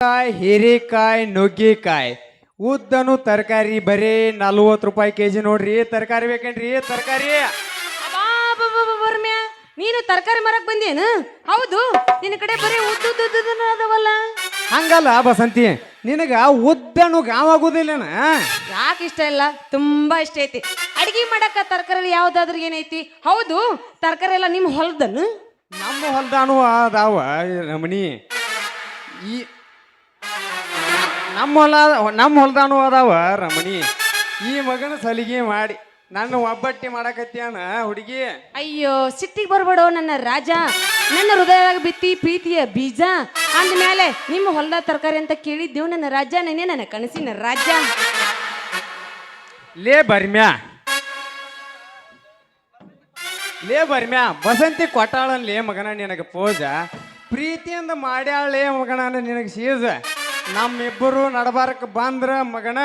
ಕಾಯಿ ಹೀರೆಕಾಯಿ ನುಗ್ಗಿಕಾಯಿ. ಉದ್ದನು ತರಕಾರಿ ಬರೀ ನಲ್ವತ್ತು ರೂಪಾಯಿ ಕೆ ಜಿ ನೋಡ್ರಿ ತರಕಾರಿ ಬೇಕೇನ್ರಿ? ತರಕಾರಿ? ನೀನು ತರಕಾರಿ ಮರಕ್ ಬಂದೇನು ಹೌದು ನಿನ್ನ ಕಡೆ ಬರೀ ಉದ್ದು ಅದವಲ್ಲ ಹಂಗಲ್ಲ ಬಸಂತಿ. ನಿನಗ ಉದ್ದನು ಗಾವಾಗುದಿಲ್ಲನ ಯಾಕೆ ಇಷ್ಟ ಇಲ್ಲ? ತುಂಬಾ ಇಷ್ಟ ಐತಿ. ಅಡಿಗೆ ಮಾಡಕ್ಕ ತರಕಾರಿ ಯಾವ್ದಾದ್ರು ಏನೈತಿ? ಹೌದು ತರಕಾರಿ ಎಲ್ಲ ನಿಮ್ಮ ಹೊಲದನು? ನಮ್ಮ ಹೊಲ್ದಾನು ಅದಾವ ರಮಣಿ ಈ ನಮ್ಮ ಹೊಲ ನಮ್ಮ ಹೊಲದಾನು ಅದಾವ ರಮಣಿ. ಈ ಮಗನ ಸಲಿಗೆ ಮಾಡಿ ನನ್ನ ಒಬ್ಬಟ್ಟಿ ಮಾಡಕತ್ಯಾನ ಹುಡುಗಿ? ಅಯ್ಯೋ ಸಿಟ್ಟಿಗೆ ಬರ್ಬೇಡೋ ನನ್ನ ರಾಜ. ನನ್ನ ಹೃದಯದಾಗ ಬಿತ್ತಿ ಪ್ರೀತಿಯ ಬೀಜ. ಅಂದ್ಮೇಲೆ ನಿಮ್ಮ ಹೊಲದ ತರಕಾರಿ ಅಂತ ಕೇಳಿದ್ದೆವು ನನ್ನ ರಾಜ ನೆನೆ ನನ್ನ ಕನಸಿನ ರಾಜ. ಲೇ ಬರ್ಮ್ಯಾ. ಲೇ ಬರ್ಮ್ಯಾ ಬಸಂತಿ ಕೊಟ್ಟಾಳನ್ ಲೇ ಮಗನ ನಿನಗೆ ಪೋಜ. ಪ್ರೀತಿಯಿಂದ ಮಾಡ್ಯಾಳ ಲೇ ಮಗನ ನಿನಗೆ ಸೀಜ ನಮ್ಮಿಬ್ಬರು ನಡಬಾರಕ್ಕೆ ಬಂದ್ರ ಮಗನ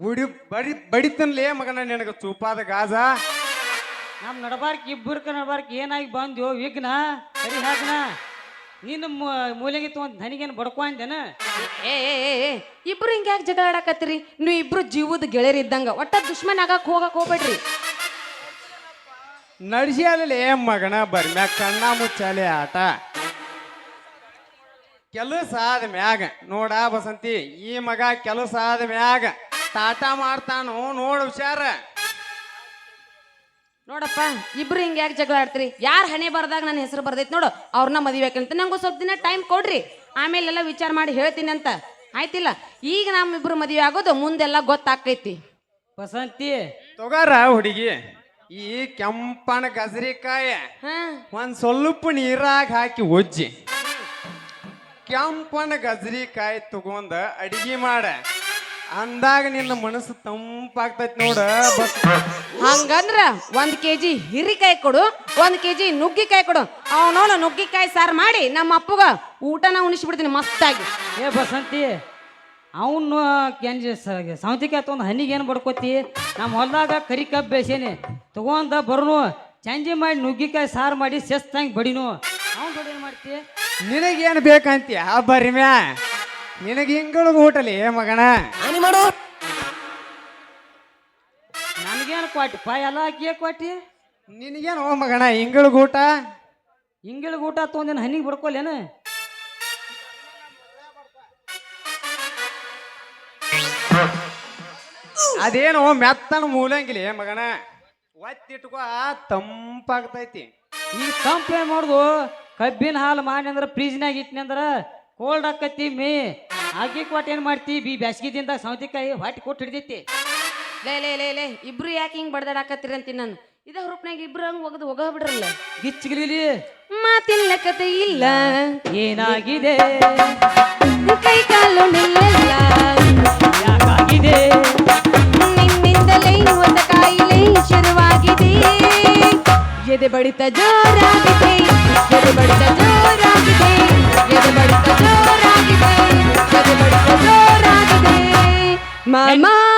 ಗುಡಿ ಬಡಿ ಬಡಿತನ್ಲೇ ಮಗನ ನಿನಗೆ ಚೂಪಾದ ಗಾಜ. ನಮ್ಮ ನಡಬಾರ್ಕ್ ಇಬ್ಬರ್ಕ ನಡಬಾರ್ಕ್ ಏನಾಗಿ ಬಂದ್ಯೋ ವಿಘ್ನ ಸರಿ ಹಾಕ್ನ ನಿನ್ನ ಮೂಲೆಗೆ ತೊಗೊಂಡು ನನಗೇನು ಬಡ್ಕೊಂಡೇನ ಏ ಏ, ಏ, ಏ, ಇಬ್ರು ಹಿಂಗೆ ಯಾಕೆ ಜಗಳ ಆಡಕತ್ತೀರಿ? ನೀವು ಇಬ್ರು ಜೀವದ ಗೆಳೆಯರ್ ಇದ್ದಂಗ. ಒಟ್ಟ ದುಶ್ಮನ್ ಆಗಕ್ ಹೋಗಕ್ ಹೋಗ್ಬೇಡ್ರಿ. ನಡ್ಸಿ ಲೇ ಮಗನ ಬರ್ಮ್ಯಾ ಕಣ್ಣ ಮುಚ್ಚಾಲೆ ಆಟ. ಕೆಲಸ ಆದ ಮ್ಯಾಗ. ನೋಡ ಬಸಂತಿ ಈ ಮಗ ಕೆಲಸ ಆದ ಮ್ಯಾಗ. ಟಾಟಾ ಮಾಡ್ತಾನು ನೋಡು ಹುಷಾರ. ನೋಡಪ್ಪ ಇಬ್ರು ಹಿಂಗೆ ಯಾಕೆ ಜಗಳ ಆಡ್ತೀರಿ? ಯಾರು ಹಣೆ ಬರ್ದಾಗ ನನ್ನ ಹೆಸರು ಬರ್ದೈತಿ ನೋಡು ಅವ್ರನ್ನ ಮದುವೆ ಅಂತ. ನಂಗೂ ಸ್ವಲ್ಪ ದಿನ ಟೈಮ್ ಕೊಡ್ರಿ. ಆಮೇಲೆಲ್ಲ ವಿಚಾರ ಮಾಡಿ ಹೇಳ್ತೀನಿ ಅಂತ. ಆಯ್ತಿಲ್ಲ? ಈಗ ನಮ್ಮಿಬ್ರು ಮದುವೆ ಆಗೋದು ಮುಂದೆಲ್ಲ ಗೊತ್ತಾಕೈತಿ ಬಸಂತಿ. ತೊಗಾರ ಹುಡುಗಿ ಈ ಕೆಂಪನ ಗಜರಿಕಾಯ. ಹಾ. ಒಂದ್ ಸ್ವಲ್ಪ ನೀರಾಗ ಹಾಕಿ ಒಜ್ಜಿ. ಕೆಂಪನ ಗಜರಿಕಾಯಿ ತಗೊಂಡ ಅಡಿಗೆ ಮಾಡ. ಅಂದಾಗ ನಿನ್ನ ಮನಸ್ಸು ತಂಪಾಗ್ತೈತಿ ನೋಡ ಬಸ್. ಹಂಗಂದ್ರ ಒಂದ್ ಕೆಜಿ ಹಿರಿಕಾಯಿ ಕೊಡು ಒಂದ್ ಕೆಜಿ ನುಗ್ಗಿಕಾಯಿ ಕೊಡು. ಅವನವನು ನುಗ್ಗಿಕಾಯಿ ಸಾರು ಮಾಡಿ ನಮ್ಮ ಅಪ್ಪಗ ಊಟನ ಉಣಿಸ್ಬಿಡ್ತೀನಿ ಮಸ್ತಾಗಿ. ಏ ಬಸಂತಿ ಅವನು ಕೆಂಜಿ ಸೌತಿಕಾಯಿ ತೊಗೊಂಡು ಹನಿಗೇನು ಬಡ್ಕೋತಿ? ನಮ್ಮ ಹೊಲದಾಗ ಕರಿ ಕಬ್ಬು ಬೇಸೇನಿ. ತಗೊಂಡ ಬರ್ನು ಚಂಜಿ ಮಾಡಿ ನುಗ್ಗಿಕಾಯಿ ಸಾರು ಮಾಡಿ ಸೆಸ್ತಂಗೆ ಬಡಿನು. ಅವ್ನು ಬಡಿ ಏನು ಮಾಡ್ತಿ? ನಿನಗೇನು ಬೇಕಂತೀಯ? ಬರ್ಮ್ಯಾ ನಿನಗೆ ಹಿಂಗಳು ಊಟಲಿ ಮಗಣ? ನನಗೇನು ಕೊಟ್ಟಿ? ಪಾ ಎಲ್ಲ ಹಾಕಿಯೇ ಕೊಟ್ಟಿ? ನಿನಗೇನು ಮಗಣ ಹಿಂಗಳು ಊಟ? ಹಿಂಗಳು ಊಟ ತೊಂದಿನ ಹನಿಗೆ ಬಡ್ಕೊಲೇನು ಅದೇನು ಮೆತ್ತನ ಮೂಲಂಗಿಲಿ ಮಗಣ? ಒತ್ತಿಟ್ಕೋ ತಂಪಾಗ್ತೈತಿ. ಈ ತಂಪು ಏನು ಮಾಡುದು? ಕಬ್ಬಿನ ಹಾಲು ಮಾಡಿ ಅಂದ್ರೆ ಫ್ರೀಜ್ನಾಗ ಇಟ್ನಿ ಅಂದ್ರೆ ಕೋಲ್ಡ್ ಆಕತಿ ಮೇ. ಆಗಿ ಕೊಟ್ಟು ಏನು ಮಾಡ್ತಿ? ಬಿ ಬ್ಯಾಸ್ಗಿ ದಿನದಾಗ ಸೌತಿಕಾಯಿ ಹೊಟ್ಟೆ ಕೊಟ್ಟು ಹಿಡ್ದೈತಿ ಲೇ ಲೇ ಲೇ ಲೇ ಇಬ್ರು ಯಾಕೆ ಹಿಂಗ್ ಬಡ್ದಾಡಾಕತ್ತೀರಿ ಅಂತೀನಿ ನಾನು? ಇದ ಹುರುಪ್ನಾಗ ಇಬ್ರು ಹಂಗೆ ಒಗದು ಹೋಗ ಬಿಡ್ರಲ್ಲ? ಗಿಚ್ಚಿಗಿಲಿ ಮಾತಿಲ್ಲ ಕತೆ ಇಲ್ಲ. ಏನಾಗಿದೆ? ಕೈ ಕಾಲು ನಿಲ್ಲಲ್ಲ. ಯಾಕಾಗಿದೆ? ನಿನ್ನಿಂದಲೇ ಒಂದು ಕಾಯಿಲೆ ಶುರುವಾಗಿದೆ. ಎದೆ ಬಡಿತ ಜೋರಾಗಿದೆ ಎದೆ ಬಡಿತ ಜೋರಾಗಿದೆ ಎದೆ ಬಡಿತ ಜೋರಾಗಿದೆ ಎದೆ ಬಡಿತ ಜೋರಾಗಿದೆ ಮಾಮಾಗೆ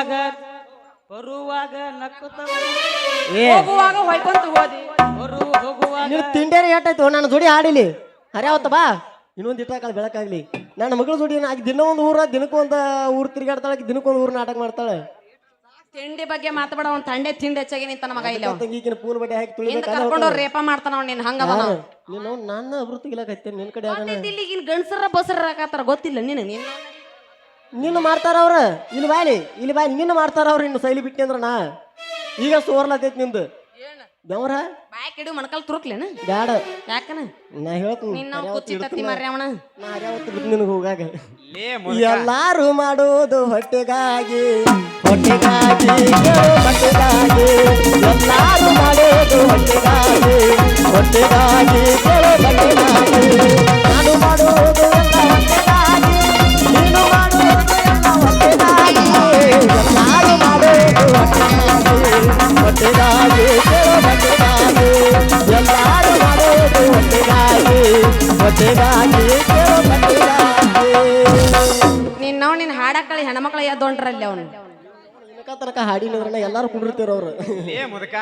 ಬರುವಾಗ ಬರುವಾಗ ನಕ್ಕುತ್ತ ಏ. ಹೋಗುವಾಗ ಹೊಯ್ಕೊಂತ ಹೋದಿ. ಬರು ಹೋಗುವಾಗ. ನೀವು ತಿಂಡೇರ ಏಟಾಯ್ತು ನನ್ನ ಜೋಡಿ ಆಡಿಲಿ. ಹರ್ಯಾವತ್ತ ಬಾ. ಇನ್ನೊಂದು ಇಟ್ಟಾಕಲ್ಲ ಬೆಳಕಾಗ್ಲಿ. ನನ್ನ ಮಗಳ ಜೋಡಿ ಆಗಿ ದಿನ ಒಂದು ಊರ ದಿನಕ್ಕೊಂದ ಊರ್ ತಿರುಗಾಡ್ತಾಳೆ ಆಕಿ ದಿನಕ್ಕೊಂದು ಊರು ನಾಟಕ ಮಾಡ್ತಾಳೆ. ತಿಂಡಿ ಬಗ್ಗೆ ಮಾತಾಡ ಅವ್ನ ತಂಡೆ ತಿಂಡಿ ಹೆಚ್ಚಾಗಿ ನಿಂತ ಮಗ ಇಲ್ಲ ಅವ್ನು. ಈಗಿನ ಪೂಲ್ ಬಟ್ಟೆ ಹಾಕಿ ತುಳಿ ಕರ್ಕೊಂಡು ರೇಪ ಮಾಡ್ತಾನ ಅವ್ನು ನಿನ್ ಹಂಗ ನೀನು ನನ್ನ ಅಭಿವೃದ್ಧಿ ಇಲ್ಲಕತ್ತೆ ನಿನ್ನ ಕಡೆ ಆಗಣ ಇಲ್ಲಿಗಿನ ಗಂಡಸರ ಬಸರ ಹಾಕತ್ತಾರ ಗೊತ್ತಿಲ್ಲ ನಿನ್ನ ನೀನು ನಿನ್ನ ಮಾಡ್ತಾರ ಅವ್ರ? ಇಲ್ಲಿ ಬಾಯಿ ಇಲ್ಲಿ ಬಾಯಿ ನಿನ್ನ ಮಾಡ್ತಾರ ಅವ್ರ ಇನ್ನು ಸೈಲಿ ಬಿಟ್ಟಿ ಅಂದ್ರ ನಾ? ಈಗ ಸೋರ್ಲತೈತಿ ನಿಂದು. ಬೆವರ ಬಾಯ್ ಕಿಡು ಮಣಕಲ್ ತುರುಕ್ಲೇನ? ಬ್ಯಾಡ. ಯಾಕನ? ನಾ ಹೇಳ್ತೀನಿ ನಿನ್ನ ಕುಚ್ಚಿ ತತ್ತಿ ಮಾರ್ಯಾವಣ ನಾ. ಹರ್ಯಾವತ್ತು ಬಿದ್ದು ನಿನಗೆ ಹೋಗಾಗ. ಎಲ್ಲಾರು ಮಾಡೋದು ಹೊಟ್ಟೆಗಾಗಿ ಹೊಟ್ಟೆಗಾಗಿ ಹೊಟ್ಟೆಗಾಗಿ. ಎಲ್ಲಾರು ಮಾಡೋದು ಹೊಟ್ಟೆಗಾಗಿ ಹೊಟ್ಟೆಗಾಗಿ ಹೊಟ್ಟೆಗಾಗಿ. ನಾನು ಮಾಡೋದು ಹೊಟ್ಟೆಗಾಗಿ ಎಲ್ಲಾರು ಎಲ್ಲಾರು ನಾವು ನಿನ್ನ ಹಾಡಕ್ಕಳಿ ಹೆಣ್ಮಕ್ಳ ಎದ್ದೊಂಡ್ರಲ್ಲಿ ಅವನು? ಇನ್ಕ ತನಕ ಹಾಡಿಲ್ಲ ಎಲ್ಲಾರು ಕುಂಡಿರ್ತೀರ ಅವ್ರು. ಏ ಮುದಕ.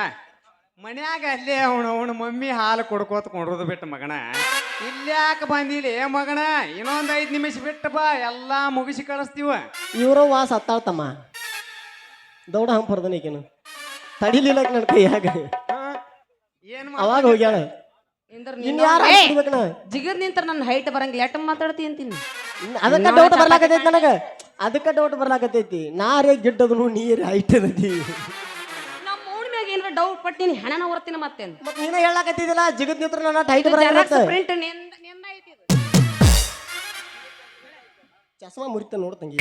ಮನ್ಯಾಗ ಅಲ್ಲೇ ಅವನು ಅವನ ಮಮ್ಮಿ ಹಾಲು ಕೊಡ್ಕೋತ ಕೊಂಡ್ರದು ಬಿಟ್ಟು ಮಗನ. ಇಲ್ಯಾಕೆ ಬಂದಿಲ್ಲ ಏ ಮಗನ ಇನ್ನೊಂದು ಐದು ನಿಮಿಷ ಬಿಟ್ಟು ಬಾ ಎಲ್ಲ ಮುಗಿಸಿ ಕಳಿಸ್ತೀವ. ಇವರು ವಾಸ ಹತ್ತಾಳ್ತಮ್ಮ ದೌಡ ಹಂಪರ್ದನ ಈಕಿನ. ತಡಿಲಿಲ್ಲ ನನ್ನ ಕೈಯಾಗ. ಏನು ಏನ್ ಅವಾಗ ಹೋಗ್ಯಾಳ. ಜಿಗಿರ್ ನಿಂತ ಯಾರ ಜಿಗದ್ ನಿಂತರ ನನ್ನ ಹೈಟ್ ಬರಂಗಿಲ್ಲ. ಎಟ್ಟ ಮಾತಾಡ್ತಿ ಅಂತೀನಿ ಅದಕ್ಕ ಡೌಟ್ ಬರ್ಲಾಕತೈತಿ ನನಗ. ಅದಕ್ಕ ಡೌಟ್ ಬರ್ಲಾಕತೈತಿ ನಾರೇ ಗಿಡ್ಡದನು ನೀರ್ ಹೈಟ್ ಅದತಿ ಪಟ್ಟು ನೀನು ಹೆಣನ ಹೊರ್ತೀನಿ ಮತ್ತೇನು ಮತ್ ನೀನ ಹೇಳಾಕತ್ತಿದಿಲ್ಲ ಜಿಗದ್ ನಿಂತ್ರ ನನ್ನ ಟೈಟ್ ಬರಂಗಿಲ್ಲ ಪ್ರಿಂಟ್ನಿಂದ ನಿಂದ ಐತಿ ಇದು. ಚಸ್ಮಾ ಮುರಿತ ನೋಡ್ ತಂಗಿ.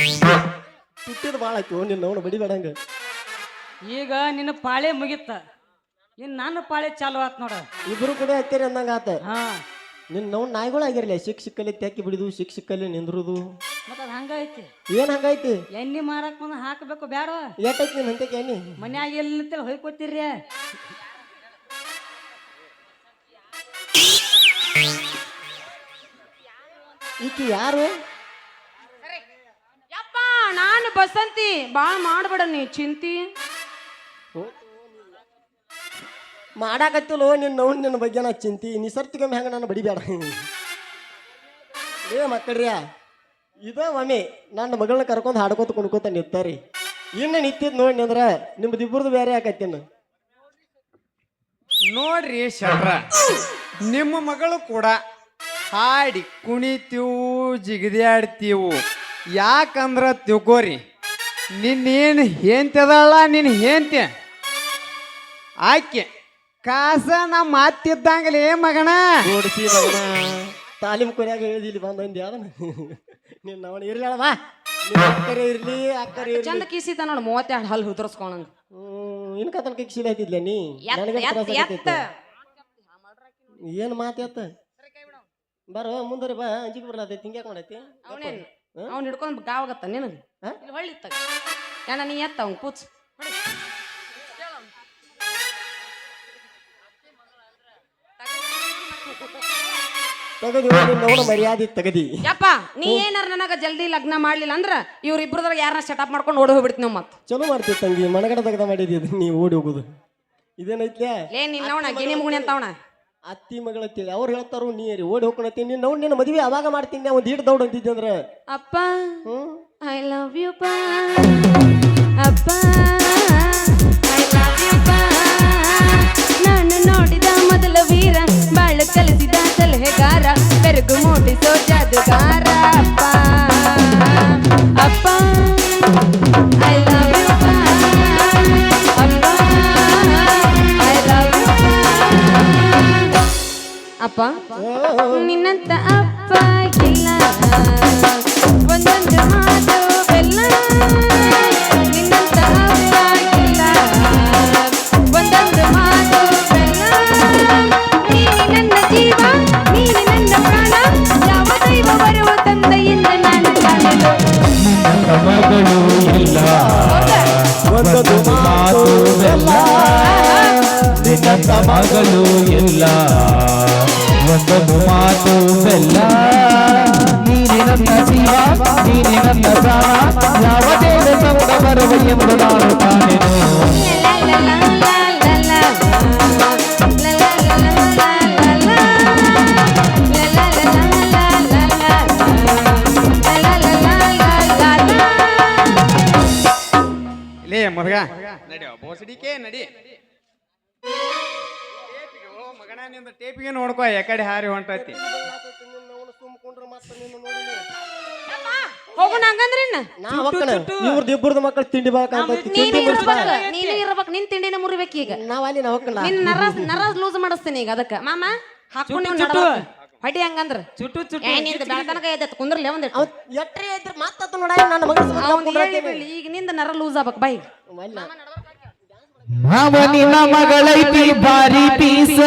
ತುಟ್ಟಿದ ಭಾಳ ಆಯ್ತು ನಿನ್ನ ನೋಡು ಬಡಿಬೇಡಂಗ. ಈಗ ನಿನ್ನ ಪಾಳೆ ಮುಗಿತ ಇನ್ ನನ್ನ ಪಾಳೆ ಚಾಲು ಆತ್ ನೋಡ. ಇಬ್ರು ಕೂಡ ಹತ್ತಿರ ಅಂದಂಗ ಆತ. ಹಾ. ನಿನ್ನ ನೋಡ್ ನಾಯಿಗಳು ಆಗಿರ್ಲಿ ಸಿಕ್ ಸಿಕ್ಕಲ್ಲಿ ತೆಕ್ಕಿ ಬಿಡಿದು ಸಿಕ್ ಸಿಕ್ಕಲ್ಲಿ ನಿಂದ್ರುದು. ಮತ್ತ ಅದ್ ಹಂಗೈತಿ? ಏನ್ ಹಂಗೈತಿ? ಎಣ್ಣೆ ಮಾರಕ್ ಬಂದ ಹಾಕಬೇಕು ಬ್ಯಾಡ. ಏಟೈತಿ ನಿನ್ ಹಂತಕ್ಕೆ ಎಣ್ಣಿ? ಮನ್ಯಾಗ ಎಲ್ಲಿ ಹೊಯ್ಕೋತೀರಿ ಈಕಿ ಯಾರು? ಯಪ್ಪ ನಾನು ಬಸಂತಿ. ಬಾಳ ಮಾಡ್ಬೇಡ ನೀ ಚಿಂತಿ. ಮಾಡಾಕತ್ತಿಲ್ಲೋ ನಿನ್ನ ನೋ ನಿನ್ನ ಬಗ್ಗೆ ನಾ ಚಿಂತಿ. ನಿಸರ್ತಿಗೊಮ್ಮೆ ಹೆಂಗೆ ಹೆಂಗ ನಾನು ಬಡಿಬೇಡ. ಏ ಮಕ್ಕಳ್ರ್ಯ. ಇದ ಒಮ್ಮೆ ನನ್ನ ಮಗಳನ್ನ ಕರ್ಕೊಂಡು ಹಾಡ್ಕೋತ ಕುಣ್ಕೋತ ನಿಂತಾರಿ. ಇನ್ನು ನಿಂತಿದ್ ನೋಡಿ ಅಂದ್ರ ನಿಮ್ದು ಇಬ್ಬರದು ಬೇರೆ ಆಕತ್ತೇನು ನೋಡ್ರಿ ಶರ ನಿಮ್ಮ ಮಗಳು ಕೂಡ ಹಾಡಿ ಕುಣಿತೀವು ಜಿಗಿದಾಡ್ತೀವು. ಯಾಕಂದ್ರ ತಿಳ್ಕೋರಿ ನಿನ್ನೇನು ಹೇಂತದಲ್ಲ ನಿನ್ನ ಹೇಂತೆ ಆಕೆ ಕಾಸ ನಮ್ಮ ಮಾತಿದ್ದಂಗಲೇ ಮಗಣ ಓಡಿಸಿ ತಾಲೀಮ್ ಕೊನೆಯಾಗ ಹೇಳಿದಿಲ್ಲಿ ಬಂದಂದು ಯಾವನ ನಿನ್ನ ಅವನು ಇರ್ಲಿ ಬಾ ನೀ ಅಕ್ಕರೆ ಇರ್ಲಿ ಅಕ್ಕರೆ ಇರ್ಲಿ. ಚಂದ ಕೀಸಿ ನೋಡು ಮೂವತ್ತೆರಡು ಹಲ್ಲು ಉದುರ್ಸ್ಕೊಳಂಗ ಹ್ಮ್ ಇನ್ಕ ತನಕ ಕಿಸಿಲ್ ಆಯ್ತಿದ್ಲ ನೀ? ಎತ್ತ ನನಗೆ ಎತ್ತ ತ್ರಾಸ ಎತ್ತ. ಆಗತೈತಿ. ಏನ್ ಮಾತೆತ್ತ ಬರೋ ಮುಂದರಿ ಬಾ ಅಂಜಿಕೆ ಬರ್ಲಾತೈತಿ ಹಿಂಗೆ ಮಾಡೈತಿ ಅವನೇನ್ ಅವ್ನು ಹಿಡ್ಕೊಂಡ್ ಗಾವಾಗತ್ತ ನಿನಗೆ? ಹಾ? ಇಲ್ಲಿ ಹೊಳ್ಳಿ ತಗ ಏನ ನೀ ಎತ್ತ ಅವ್ನು ಪೂಚ್ ತಗದಿ ನಿನ್ನ ಮರ್ಯಾದೆ ತಗದಿ. ಯಪ್ಪ ನೀ ಏನಾರ ನನಗ ಜಲ್ದಿ ಲಗ್ನ ಮಾಡ್ಲಿಲ್ಲ ಅಂದ್ರ ಇವ್ರಿಬ್ರದಾಗ ಯಾರನ್ನ ಸೆಟಪ್ ಮಾಡ್ಕೊಂಡು ಓಡಿ ಹೋಗ್ಬಿಡ್ತೀನಿ ನಾವು ಮತ್ತೆ ಚಲೋ ಮಾಡ್ತೀವಿ ತಂಗಿ ಮನಗಡೆ ತೆಗೆದ ಮಾಡಿದ್ದು ನೀ ಓಡಿ ಹೋಗುದು. ಇದೇನೈತ್ಲೆ? ಲೇ ನಿನ್ನವಣ ಗಿಣಿ ಮುಗುಣಿ ಅಂತವಣ ಅತ್ತಿ ಮಗಳತ್ತೇಳಿ ಅವ್ರು ಹೇಳ್ತಾರು ನೀ ರೀ ಓಡಿ ಹೋಗ್ಕೊಳತ್ತೀನಿ ನಿನ್ನ ಅವ್ನು ನಿನ್ನ ಮದುವೆ ಅವಾಗ ಮಾಡ್ತೀನಿ ಒಂದು ಹಿಡ್ ದೌಡ್ ಅಂತಿದ್ದೆ ಅಂದ್ರೆ. ಅಪ್ಪ ಐ ಲವ್ ಯು ಅಪ್ಪ. ಸಲಹೆಗಾರ ಬೆರಗು ಮೂಡಿಸೋ ಜಾದುಗಾರ ಮಾತು ಬೆಲ್ಲ ನಿನ್ನ ಮಗಳು ಇಲ್ಲ ಒಂದೊಂದು ಮಾತು ಬೆಲ್ಲ ನೀನೆ ನನ್ನ ಜೀವ ನೀನೆ ನನ್ನ ಪ್ರಾಣ ಯಾವ ದೇವ ಸಂಗ ಬರುವ ಎಂದು ನಾನು ಕಾಣೆನು ಮಗ. ನಡಿ ಬೋಸಡಿಕೆ ನಡಿ. ಟೇಪಿಗೆ ಓ ಮಗನ ನಿಂದ ಟೇಪಿಗೆ ನೋಡ್ಕೋ ಯಾಕಡೆ ಹಾರಿ ಹೊಂಟೈತಿ. ಇವ್ರದ್ದು ಇಬ್ಬರದು ಮಕ್ಕಳು ತಿಂಡಿ ಬಾಕ ನೀನು ಇರ್ಬೇಕು ನೀನು ಇರ್ಬೇಕು ನಿನ್ ತಿಂಡಿನ ಮುರಿಬೇಕು ಈಗ. ನಾವ್ ಅಲ್ಲಿ ನರ ನರಸ್ ಲೂಸ್ ಮಾಡಿಸ್ತೀನಿ ಈಗ ಅದಕ್ಕೆ. ಮಾಮ ಹಾಕೊಂಡು ಹೊಡಿ ಹಂಗಂದ್ರ? ಚುಟ್ಟು ಚುಟ್ಟು ಏ ನಿಂದ ಬೆಳತನಕ ಎದ್ದ ಕುಂದ್ರಲೇ ಒಂದ್ ಅವ್ ಐತ್ರಿ ಮತ್ತ ಮಾತಾತ ನೋಡ ನನ್ನ ಮಗ ಈಗ ನಿಂದ ನರ ಲೂಸ್ ಆಗ್ಬೇಕು ಬೈ. ಮಾವನಿನ ಮಗಳೈತಿ ಬಾರಿ ಪೀಸ.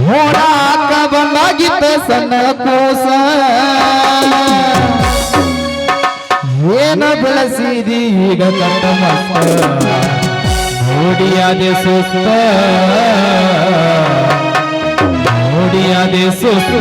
ನೋಡಾಕ ಬಂದಾಗಿದ್ದ ಸಣ್ಣ ಕೋಸ. ಏನ ಬೆಳೆಸಿದಿ ಈಗ ಕಂಡ ಮಕ್ಕ ನೋಡಿಯಾದೆ ಸುಸ್ತ. ನೋಡಿಯಾದೆ ಸುಸ್ತ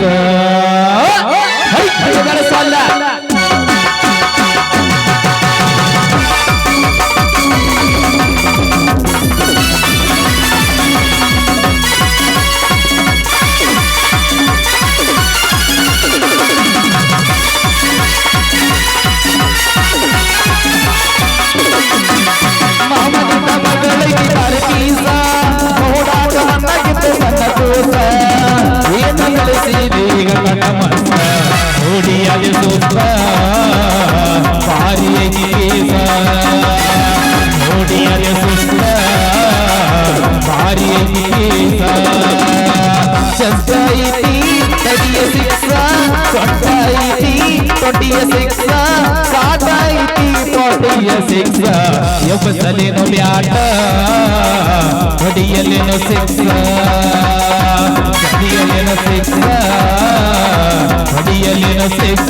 ಐತಿ ತಡಿಯ ಶಿಕ್ಷ ಸೊಟ್ಟ ಐತಿ ತೊಟ್ಟಿಯ ಶಿಕ್ಷ ಸಾಟ ಐತಿ ತೊಟ್ಟಿಯ ಸಿಕ್ಸ ಎಬ್ಬಸಲೇನು ಬ್ಯಾಟ ಹೊಡಿಯಲೇನು ಶಿಕ್ಷ. ಹೊಡಿಯಲೇನು ಶಿಕ್ಷ ಹೊಡಿಯಲೇನು ಸಿಕ್ಸ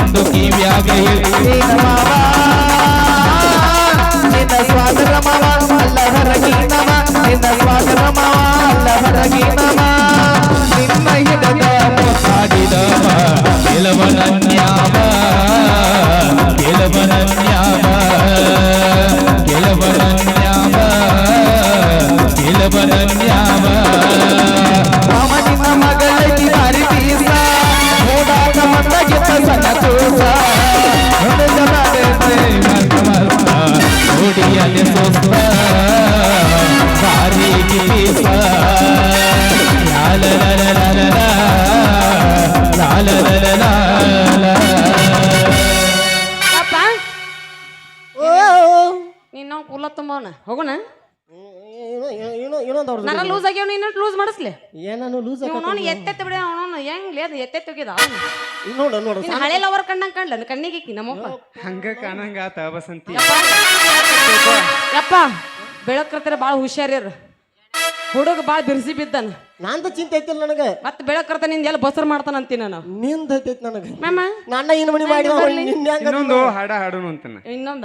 ಮಾತೊಂದು ಕಿವಿಯಾಗ ಹೇಳಿ ನಿನ್ನ ಮಾವ ನಿನ್ನ ಸ್ವಾದರ ಮಾವ ಅಲ್ಲ ಹೊರಗಿ ನಮ. ನಿನ್ನ ಸ್ವಾದರ ಮಾವ ನರ ಲೂಸ್ ಆಗ್ಯಾವ ನೀನು ಲೂಸ್ ಮಾಡಿಸ್ಲಿ? ಏನಾನು ಲೂಸ್ ಅವನು ಎತ್ತೆತ್ತ ಬಿಡ ಅವನು ಹೆಂಗ್ಲಿ ಅದು ಎತ್ತೆತ್ತ ಹೋಗ್ಯದ? ನೋಡು ನೋಡು. ಹಳೆ ಲವರ್ ಕಣ್ಣಂಗ್ ಕಂಡ್ಲ ಕಣ್ಣಿಗೆ ಇಕ್ಕಿ ನಮ್ಮಪ್ಪ ಹಂಗ ಕಾಣಂಗ ಆತ ಬಸಂತಿ ಯಪ್ಪ. ಬೆಳಕರ್ತಾರೆ ಭಾಳ ಹುಷಾರ್ಯಾರ ಹುಡುಗ ಭಾಳ ಬಿರ್ಸಿ ಬಿದ್ದಾನ. ನಂದು ಚಿಂತೆ ಐತಿಲ್ಲ ನನಗೆ? ಮತ್ತೆ ಬೆಳಕರ್ತ ನಿಂದ ಎಲ್ಲ ಬಸರ್ ಮಾಡ್ತಾನ ಅಂತೀನಿ ನಾನು. ನಿಂದ ಐತೈತಿ ನನಗೆ? ಮ್ಯಾಮ ನನ್ನ ಏನು ಮಣಿ ಮಾಡಿ ನಿನ್ನ ಹೆಂಗ ಇನ್ನೊಂದು ಹಾಡ ಹಾಡೋನು ಅಂತಾನ. ಇನ್ನೊಂದ?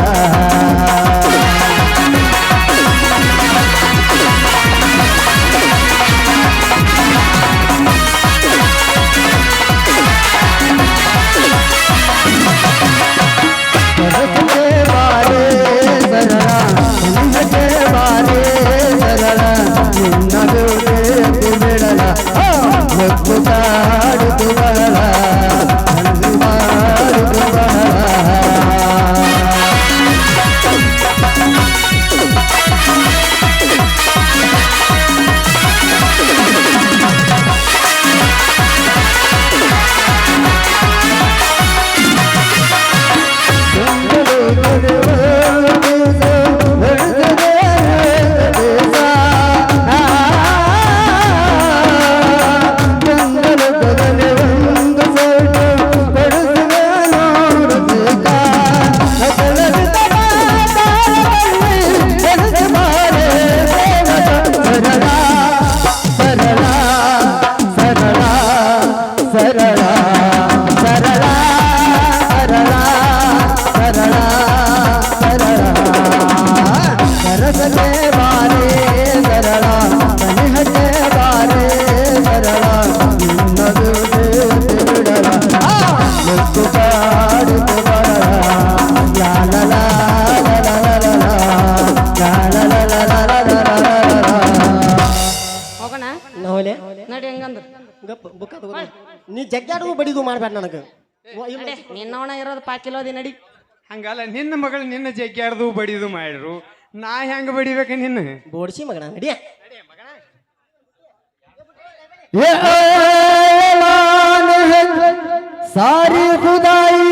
ಮಾಡ್ಬೇಡ ನನಗೆ. ನಿನ್ನವಣ ಇರೋದು ಪಾಕಿಲೋದಿ ನಡಿ. ಹಂಗಲ್ಲ ನಿನ್ನ ಮಗಳು ನಿನ್ನ ಜಗ್ಗಾಡ್ದು ಬಡಿದು ಮಾಡ್ರು. ನಾ ಹೆಂಗ್ ಬಡಿಬೇಕ ನಿನ್ನ? ಬೋಡ್ಸಿ ಮಗನ ನಡಿಯ ಸಾರಿ ಖುದಾಯಿ